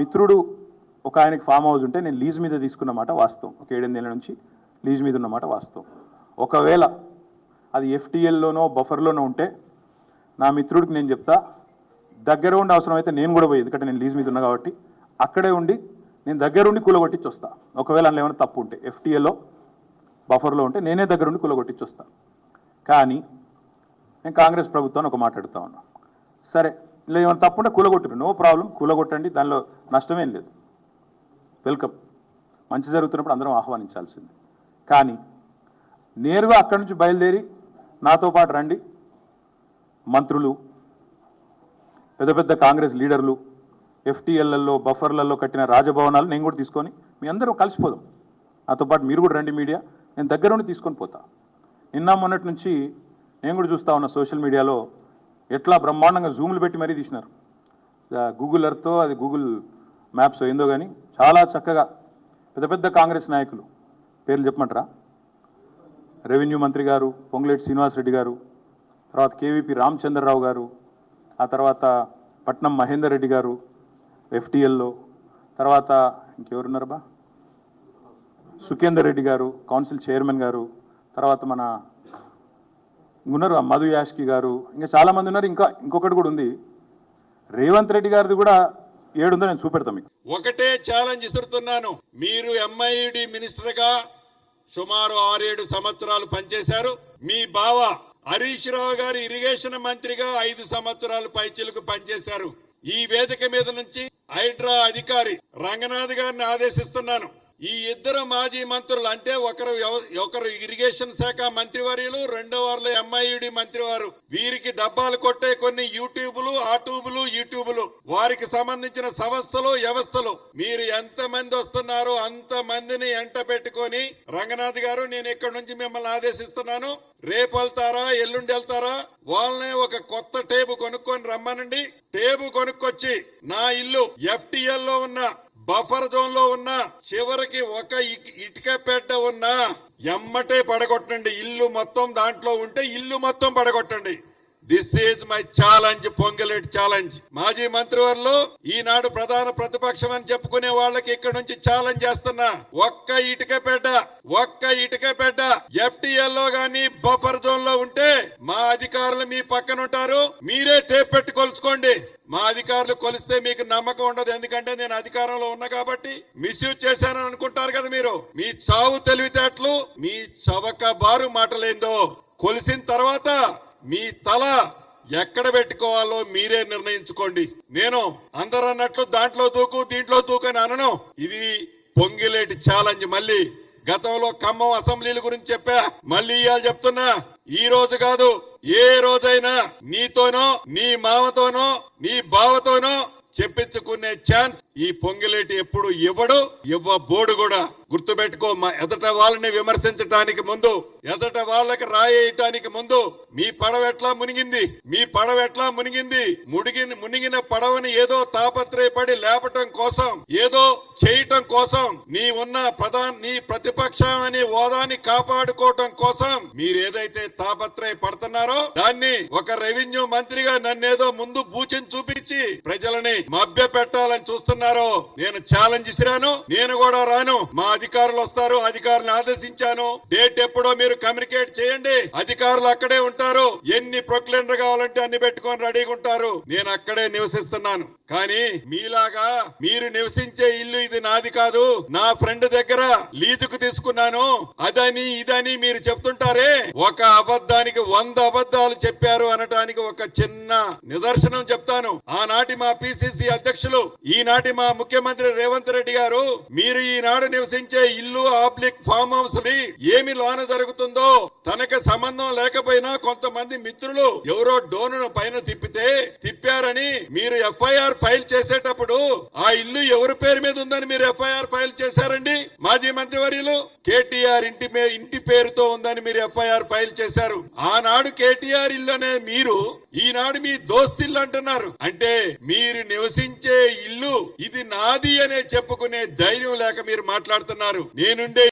మిత్రుడు ఒక ఆయనకి ఫామ్ హౌస్ ఉంటే నేను లీజ్ మీద తీసుకున్నమాట వాస్తవం. ఒక ఏడెనిమిదేళ్ళ నుంచి లీజ్ మీద ఉన్నమాట వాస్తవం. ఒకవేళ అది ఎఫ్టీఎల్లోనో బఫర్లోనో ఉంటే నా మిత్రుడికి నేను చెప్తా దగ్గర ఉండి అవసరమైతే నేను కూడా పోయి ఎందుకంటే నేను లీజ్ మీద ఉన్నా కాబట్టి అక్కడే ఉండి నేను దగ్గరుండి కూలగొట్టించి వస్తా. ఒకవేళ అందులో ఏమైనా తప్పు ఉంటే ఎఫ్టీఎల్లో బఫర్లో ఉంటే నేనే దగ్గరుండి కూలగొట్టించి వస్తా. కానీ నేను కాంగ్రెస్ ప్రభుత్వాన్ని ఒక మాట్లాడుతా ఉన్నా. సరే ఇలా ఏమైనా తప్పకుండా ఉంటే నో ప్రాబ్లం కూలగొట్టండి దానిలో నష్టమేం లేదు. వెల్కమ్. మంచి జరుగుతున్నప్పుడు అందరం ఆహ్వానించాల్సింది. కానీ నేరుగా అక్కడి నుంచి బయలుదేరి నాతో పాటు రండి. మంత్రులు పెద్ద పెద్ద కాంగ్రెస్ లీడర్లు ఎఫ్టీఎల్లలో బఫర్లలో కట్టిన రాజభవనాలు నేను కూడా తీసుకొని మీ అందరూ కలిసిపోదాం. నాతో పాటు మీరు కూడా రండి మీడియా. నేను దగ్గర ఉండి తీసుకొని పోతా. నిన్న మొన్నటి నుంచి నేను కూడా చూస్తా ఉన్న సోషల్ మీడియాలో ఎట్లా బ్రహ్మాండంగా జూములు పెట్టి మరీ తీసినారు. గూగుల్ ఎర్త్తో అది గూగుల్ మ్యాప్స్ ఏందో కానీ చాలా చక్కగా పెద్ద పెద్ద కాంగ్రెస్ నాయకులు. పేర్లు చెప్పమంటారా? రెవెన్యూ మంత్రి గారు పొంగులేటి శ్రీనివాసరెడ్డి గారు తర్వాత కేవీపీ రామచంద్రరావు గారు ఆ తర్వాత పట్నం మహేందర్ రెడ్డి గారు ఎఫ్టీఎల్లో తర్వాత ఇంకెవరున్నారు బా సుఖేందర్ రెడ్డి గారు కౌన్సిల్ చైర్మన్ గారు తర్వాత మన ఉన్నారు ఆ మధు యాష్కి గారు. ఇంకా చాలామంది ఉన్నారు. ఇంకా ఇంకొకటి కూడా ఉంది. రేవంత్ రెడ్డి గారిది కూడా ఏడుందో నేను చూపెడతాను మీకు. ఒకటే ఛాలెంజ్ ఇస్తున్నాను మీరు ఎంఐడి మినిస్టర్గా సుమారు ఆరేడు సంవత్సరాలు పనిచేశారు. మీ బావ హరీష్ రావు గారు ఇరిగేషన్ మంత్రిగా ఐదు సంవత్సరాలు పైచీలకు పనిచేశారు. ఈ వేదిక మీద నుంచి హైడ్రా అధికారి రంగనాథ్ గారిని ఆదేశిస్తున్నాను. ఈ ఇద్దరు మాజీ మంత్రులు అంటే ఒకరు ఒకరు ఇరిగేషన్ శాఖ మంత్రివర్యులు రెండో వారిలో ఎంఐయుడి మంత్రివారు. వీరికి డబ్బాలు కొట్టే కొన్ని యూట్యూబులు ఆ ట్యూబ్లు యూట్యూబులు వారికి సంబంధించిన సంస్థలు వ్యవస్థలు. మీరు ఎంత మంది వస్తున్నారో అంత మందిని ఎంట పెట్టుకొని రంగనాథ్ గారు నేను ఇక్కడ నుంచి మిమ్మల్ని ఆదేశిస్తున్నాను. రేపు వెళ్తారా ఎల్లుండి వెళ్తారా? వాళ్ళనే ఒక కొత్త టేబు కొనుక్కొని రమ్మనండి. టేబు కొనుక్కొచ్చి నా ఇల్లు ఎఫ్టిఎల్లో ఉన్న బఫర్ జోన్లో ఉన్న చివరికి ఒక ఇక్- ఇటుక పెట్ట ఉన్న ఎమ్మటే పడగొట్టండి. ఇల్లు మొత్తం దాంట్లో ఉంటే ఇల్లు మొత్తం పడగొట్టండి. This is my challenge Ponguleti challenge మాజీ మంత్రివర్లు ఈనాడు ప్రధాన ప్రతిపక్షం అని చెప్పుకునే వాళ్ళకి ఇక్కడ నుంచి ఛాలెంజ్ చేస్తున్నా. ఒక్క ఇటుక పెడ్డ ఒక్క ఇటుక పెడ్డ ఎఫ్టీఎల్లో గాని బఫర్ జోన్లో ఉంటే మా అధికారులు మీ పక్కన ఉంటారు మీరే టేప్ పెట్టి కొలుచుకోండి. మా అధికారులు కొలిస్తే మీకు నమ్మకం ఉండదు ఎందుకంటే నేను అధికారంలో ఉన్నా కాబట్టి మిస్యూజ్ చేశానని అనుకుంటారు కదా మీరు. మీ చావు తెలివితేటలు మీ చవక బారు మాటలేందో. కొలిసిన తర్వాత మీ తల ఎక్కడ పెట్టుకోవాలో మీరే నిర్ణయించుకోండి. నేను అందరూ అన్నట్లు దాంట్లో దూకు దీంట్లో దూకు అని అనను. ఇది పొంగిలేటి ఛాలెంజ్ మళ్ళీ. గతంలో ఖమ్మం అసెంబ్లీల గురించి చెప్పా. మళ్ళీ ఇవాళ చెప్తున్నా. ఈ రోజు కాదు ఏ రోజైనా నీతోనో నీ మామతోనో నీ బావతోనో చెప్పించుకునే ఛాన్స్ ఈ పొంగిలేటి ఎప్పుడు ఇవ్వడు? ఇవ్వబోడు కూడా. గుర్తుపెట్టుకో మా ఎదట వాళ్ళని విమర్శించడానికి ముందు ఎదట వాళ్ళకి రాయేయటానికి ముందు మీ పడవ ఎట్లా మునిగింది? మీ పడవ ఎట్లా మునిగింది? మునిగిన మునిగిన పడవని ఏదో తాపత్రయపడి లేపటం కోసం ఏదో చేయటం కోసం నీ ఉన్న ప్రధాన నీ ప్రతిపక్షం అనే హోదాని కాపాడుకోవటం కోసం మీరు ఏదైతే తాపత్రయ పడుతున్నారో దాన్ని ఒక రెవెన్యూ మంత్రిగా నన్నేదో ముందు బూచిని చూపించి ప్రజలని మభ్య పెట్టాలని చూస్తున్నారు నేను ఛాలెంజ్ ఇసిరాను నేను కూడా రాను. మా అధికారులు వస్తారు అధికారులను ఆదేశించాను. డేట్ ఎప్పుడో మీరు కమ్యూనికేట్ చేయండి. అధికారులు అక్కడే ఉంటారు. ఎన్ని ప్రొక్లెండర్ కావాలంటే అన్ని పెట్టుకొని రెడీగా ఉంటారు. నేను అక్కడే నివసిస్తున్నాను. కానీ మీలాగా మీరు నివసించే ఇల్లు ఇది నాది కాదు. నా ఫ్రెండ్ దగ్గర లీజుకు తీసుకున్నాను. అదని ఇదని మీరు చెప్తుంటారే? ఒక అబద్ధానికి వంద అబద్ధాలు చెప్పారు అనటానికి ఒక చిన్న నిదర్శనం చెప్తాను. ఆనాటి మా పిసిసి అధ్యక్షులు ఈనాటి మా ముఖ్యమంత్రి రేవంత్ రెడ్డి గారు మీరు ఈనాడు నివసించే ఇల్లు ఆబ్లిక్ ఫామ్ హౌస్ని ఏమి లోన జరుగుతుందో తనకు సంబంధం లేకపోయినా కొంతమంది మిత్రులు ఎవరో డోను పైన తిప్పితే తిప్పారని మీరు ఎఫ్ఐఆర్ ఫైల్ చేసేటప్పుడు ఆ ఇల్లు ఎవరి పేరు మీద ఉందని మీరు ఎఫ్ఐఆర్ ఫైల్ చేశారండి? మాజీ మంత్రివర్యులు కేటీఆర్ ఇంటి ఇంటి పేరుతో ఉందని మీరు ఎఫ్ఐఆర్ ఫైల్ చేశారు. ఆనాడు కేటీఆర్ ఇల్లు అనే మీరు ఈనాడు మీ దోస్తిల్లు అంటున్నారు. అంటే మీరు నివసించే ఇల్లు ఇది నాది అనే చెప్పుకునే ధైర్యం లేక మీరు మాట్లాడుతున్నారు. నేనుండే